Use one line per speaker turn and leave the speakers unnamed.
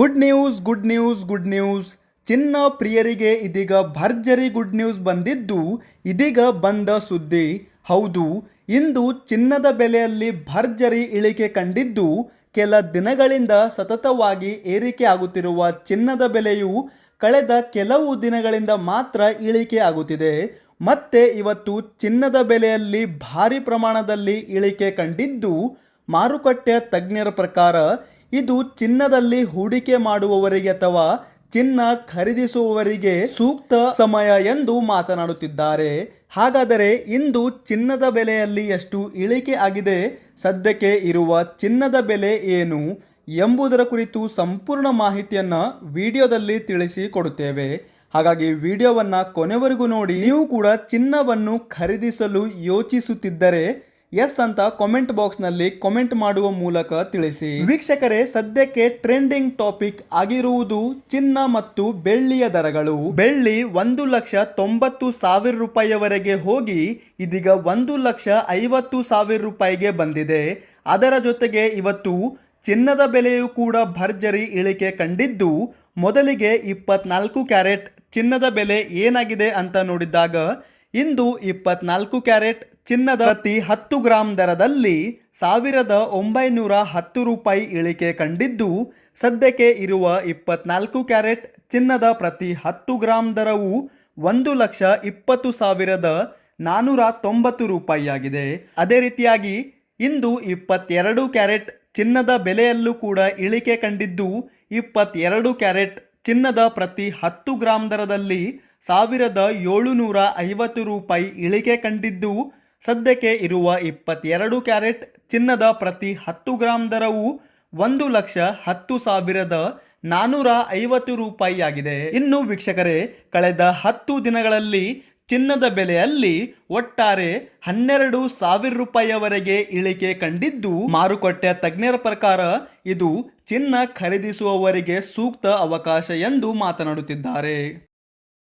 Good news good news good news ಚಿನ್ನ ಪ್ರಿಯರಿಗೆ ಇದೀಗ ಭರ್ಜರಿ ಗುಡ್ ನ್ಯೂಸ್ ಬಂದಿದ್ದು, ಇದೀಗ ಬಂದ ಸುದ್ದಿ. ಹೌದು, ಇಂದು ಚಿನ್ನದ ಬೆಲೆಯಲ್ಲಿ ಭರ್ಜರಿ ಇಳಿಕೆ ಕಂಡಿದ್ದು, ಕೆಲ ದಿನಗಳಿಂದ ಸತತವಾಗಿ ಏರಿಕೆ ಆಗುತ್ತಿರುವ ಚಿನ್ನದ ಬೆಲೆಯು ಕಳೆದ ಕೆಲವು ದಿನಗಳಿಂದ ಮಾತ್ರ ಇಳಿಕೆ ಆಗುತ್ತಿದೆ. ಮತ್ತೆ ಇವತ್ತು ಚಿನ್ನದ ಬೆಲೆಯಲ್ಲಿ ಭಾರಿ ಪ್ರಮಾಣದಲ್ಲಿ ಇಳಿಕೆ ಕಂಡಿದ್ದು, ಮಾರುಕಟ್ಟೆ ತಜ್ಞರ ಪ್ರಕಾರ ಇದು ಚಿನ್ನದಲ್ಲಿ ಹೂಡಿಕೆ ಮಾಡುವವರಿಗೆ ಅಥವಾ ಚಿನ್ನ ಖರೀದಿಸುವವರಿಗೆ ಸೂಕ್ತ ಸಮಯ ಎಂದು ಮಾತನಾಡುತ್ತಿದ್ದಾರೆ. ಹಾಗಾದರೆ ಇಂದು ಚಿನ್ನದ ಬೆಲೆಯಲ್ಲಿ ಎಷ್ಟು ಇಳಿಕೆ ಆಗಿದೆ? ಸದ್ಯಕ್ಕೆ ಇರುವ ಚಿನ್ನದ ಬೆಲೆ ಏನು ಎಂಬುದರ ಕುರಿತು ಸಂಪೂರ್ಣ ಮಾಹಿತಿಯನ್ನು ವಿಡಿಯೋದಲ್ಲಿ ತಿಳಿಸಿ ಕೊಡುತ್ತೇವೆ ಹಾಗಾಗಿ ವಿಡಿಯೋವನ್ನು ಕೊನೆವರೆಗೂ ನೋಡಿ. ನೀವು ಕೂಡ ಚಿನ್ನವನ್ನು ಖರೀದಿಸಲು ಯೋಚಿಸುತ್ತಿದ್ದರೆ ಎಸ್ ಅಂತ ಕಾಮೆಂಟ್ ಬಾಕ್ಸ್ನಲ್ಲಿ ಕಾಮೆಂಟ್ ಮಾಡುವ ಮೂಲಕ ತಿಳಿಸಿ. ವೀಕ್ಷಕರೇ, ಸದ್ಯಕ್ಕೆ ಟ್ರೆಂಡಿಂಗ್ ಟಾಪಿಕ್ ಆಗಿರುವುದು ಚಿನ್ನ ಮತ್ತು ಬೆಳ್ಳಿಯ ದರಗಳು. ಬೆಳ್ಳಿ ಒಂದು ಲಕ್ಷ ತೊಂಬತ್ತು ಸಾವಿರ ರೂಪಾಯಿಯವರೆಗೆ ಹೋಗಿ, ಇದೀಗ ಒಂದು ಲಕ್ಷ ಐವತ್ತು ಸಾವಿರ ರೂಪಾಯಿಗೆ ಬಂದಿದೆ. ಅದರ ಜೊತೆಗೆ ಇವತ್ತು ಚಿನ್ನದ ಬೆಲೆಯೂ ಕೂಡ ಭರ್ಜರಿ ಇಳಿಕೆ ಕಂಡಿದ್ದು, ಮೊದಲಿಗೆ ಇಪ್ಪತ್ನಾಲ್ಕು ಕ್ಯಾರೆಟ್ ಚಿನ್ನದ ಬೆಲೆ ಏನಾಗಿದೆ ಅಂತ ನೋಡಿದಾಗ ಇಂದು ಇಪ್ಪತ್ನಾಲ್ಕು ಕ್ಯಾರೆಟ್ ಚಿನ್ನದ ಪ್ರತಿ ಹತ್ತು ಗ್ರಾಂ ದರದಲ್ಲಿ ಸಾವಿರದ ಒಂಬೈನೂರ ಹತ್ತು ರೂಪಾಯಿ ಇಳಿಕೆ ಕಂಡಿದ್ದು, ಸದ್ಯಕ್ಕೆ ಇರುವ ಇಪ್ಪತ್ನಾಲ್ಕು ಕ್ಯಾರೆಟ್ ಚಿನ್ನದ ಪ್ರತಿ ಹತ್ತು ಗ್ರಾಂ ದರವು ಒಂದು ಲಕ್ಷ ಇಪ್ಪತ್ತು ಸಾವಿರದ ನಾನ್ನೂರ ತೊಂಬತ್ತು ರೂಪಾಯಿಯಾಗಿದೆ. ಅದೇ ರೀತಿಯಾಗಿ, ಇಂದು ಇಪ್ಪತ್ತೆರಡು ಕ್ಯಾರೆಟ್ ಚಿನ್ನದ ಬೆಲೆಯಲ್ಲೂ ಕೂಡ ಇಳಿಕೆ ಕಂಡಿದ್ದು, ಇಪ್ಪತ್ತೆರಡು ಕ್ಯಾರೆಟ್ ಚಿನ್ನದ ಪ್ರತಿ ಹತ್ತು ಗ್ರಾಂ ದರದಲ್ಲಿ ಸಾವಿರದ ಏಳುನೂರ ಐವತ್ತು ರೂಪಾಯಿ ಇಳಿಕೆ ಕಂಡಿದ್ದು, ಸದ್ಯಕ್ಕೆ ಇರುವ ಇಪ್ಪತ್ತೆರಡು ಕ್ಯಾರೆಟ್ ಚಿನ್ನದ ಪ್ರತಿ ಹತ್ತು ಗ್ರಾಂ ದರವು ಒಂದು ಲಕ್ಷ ಹತ್ತು ಸಾವಿರದ ನಾನ್ನೂರ ಐವತ್ತು ರೂಪಾಯಿಯಾಗಿದೆ. ಇನ್ನು ವೀಕ್ಷಕರೇ, ಕಳೆದ ಹತ್ತು ದಿನಗಳಲ್ಲಿ ಚಿನ್ನದ ಬೆಲೆಯಲ್ಲಿ ಒಟ್ಟಾರೆ ಹನ್ನೆರಡು ಸಾವಿರ ರೂಪಾಯಿಯವರೆಗೆ ಇಳಿಕೆ ಕಂಡಿದ್ದು, ಮಾರುಕಟ್ಟೆ ತಜ್ಞರ ಪ್ರಕಾರ ಇದು ಚಿನ್ನ ಖರೀದಿಸುವವರಿಗೆ ಸೂಕ್ತ ಅವಕಾಶ ಎಂದು ಮಾತನಾಡುತ್ತಿದ್ದಾರೆ.